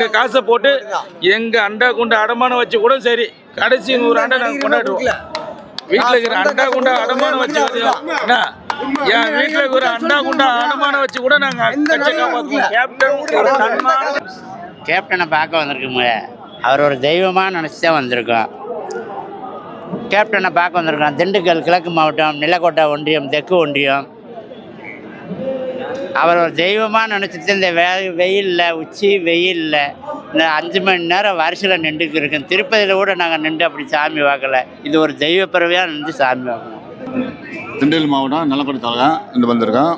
எங்க காசை போட்டு எங்க அண்டா குண்டா அடமானம் வச்சு கூட சரி. கடைசி நூறு ஆண்டை நாங்க கொண்டாடுவோம். வீட்டுல இருக்கிற அண்டா குண்டா அடமானம் வச்சு என்ன? என் வீட்டுல இருக்கிற அண்டா குண்டா அடமானம் வச்சு கூட நாங்க கட்சியை காப்பாற்றுவோம் கேப்டன் கேப்டனை பார்க்க வந்திருக்கோங்க அவர் ஒரு தெய்வமாக நினச்சி தான் வந்திருக்கோம். கேப்டனை பார்க்க வந்திருக்கோம். திண்டுக்கல் கிழக்கு மாவட்டம் நிலக்கோட்டை ஒன்றியம் தெற்கு ஒன்றியம். அவர் ஒரு தெய்வமாக நினச்சிட்டு இந்த வே வெயிலில் உச்சி வெயிலில் இந்த அஞ்சு மணி நேரம் வரிசையில் நின்றுக்கு இருக்கோம் திருப்பதியில் கூட நாங்கள் நின்று அப்படி சாமி பார்க்கல. இது ஒரு தெய்வ பிறவையாக நின்று சாமி பார்க்கணும். திண்டுக்கல் மாவட்டம் நல்லப்படி தாலுகா நின்று வந்திருக்கோம்.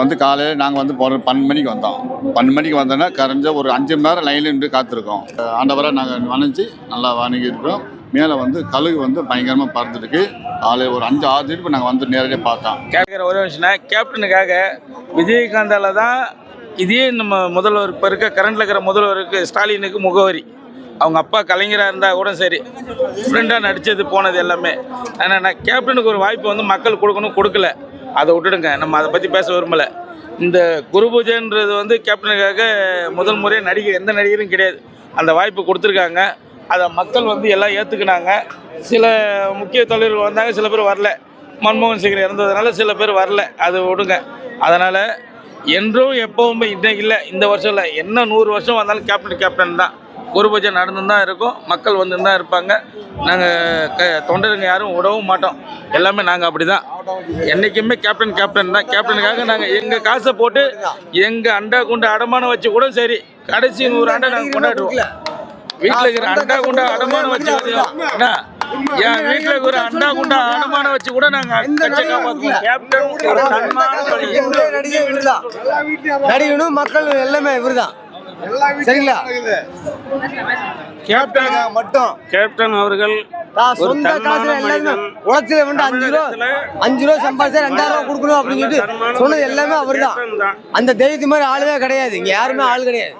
வந்து காலையில் நாங்கள் வந்து போகிற பன்னெண்டு மணிக்கு வந்தோம். பன்னெண்டு மணிக்கு வந்தோன்னா கரைஞ்ச ஒரு அஞ்சு மணி நேரம் லைனில் நின்று காத்திருக்கோம். ஆண்டவரை நாங்கள் வணைஞ்சி நல்லா வணங்கியிருக்கோம். மேலே வந்து கழுகு வந்து பயங்கரமாக பறந்துருக்கு. காலையில் ஒரு அஞ்சு ஆறு திருப்பி நாங்கள் வந்து நேரடியாக பார்த்தோம். கேட்குற ஒரே விஷயம்னா கேப்டனுக்காக விஜயகாந்தால தான் இதே நம்ம முதல்வர் இப்போ இருக்க கரண்டில் இருக்கிற முதல்வருக்கு ஸ்டாலினுக்கு முகவரி. அவங்க அப்பா கலைஞராக இருந்தால் கூட சரி. ஃப்ரெண்டாக நடித்தது போனது எல்லாமே. ஆனால் கேப்டனுக்கு ஒரு வாய்ப்பு வந்து மக்கள் கொடுக்கணும் கொடுக்கல. அதை விட்டுடுங்க. நம்ம அதை பற்றி பேச விரும்பலை. இந்த குரு பூஜைன்றது வந்து கேப்டனுக்காக முதல் முறையாக நடிகர் எந்த நடிகரும் கிடையாது. அந்த வாய்ப்பு கொடுத்துருக்காங்க. அதை மக்கள் வந்து எல்லாம் ஏற்றுக்கினாங்க சில முக்கிய தலைவர்கள் வந்தாங்க சில பேர் வரல. மன்மோகன் சிங் இறந்ததுனால சில பேர் வரல. அது விடுங்க அதனால் என்றும் எப்பவுமே இன்னும் இல்லை. இந்த வருஷம் இல்லை. என்ன நூறு வருஷம் வந்தாலும் கேப்டன் கேப்டன் தான். குரு நடந்துன்னு நடந்து தான் இருக்கும். மக்கள் வந்து தான் இருப்பாங்க. நாங்கள் தொண்டருங்க யாரும் விடவும் மாட்டோம். எல்லாமே நாங்கள் அப்படி தான் என்றைக்குமே கேப்டன் கேப்டன் தான். கேப்டனுக்காக நாங்கள் எங்கள் காசை போட்டு எங்கள் அண்டா குண்டு அடமானம் வச்சு கூட சரி. கடைசி நூறு ஆண்டை நாங்கள் கொண்டாடுவோம். வீட்டில் இருக்கிற அண்டா குண்டா அடமானம் வச்சு என்ன என் வீட்டில் இருக்கிற அண்டா குண்டா அடமானம் வச்சு கூட நாங்கள் கட்சியை காப்பாற்றுவோம் கேப்டன் ஒரு தன்மான. நடிகை நடிகனும் மக்கள் எல்லாமே இவருதான். சரிங்களா? கேப்டன் மட்டும். கேப்டன் அவர்கள் தான் சொந்த காசுல எல்லாருமே உழைச்சது வந்து அஞ்சு ரூபா அஞ்சு ரூபா சம்பாதிச்சா ரெண்டாயிரம் ரூபா கொடுக்கணும் அப்படின்னு சொல்லிட்டு சொன்னது எல்லாமே அவர் அந்த தைரியத்து மாதிரி ஆளுவே கிடையாது. இங்க யாருமே ஆள் கிடையாது.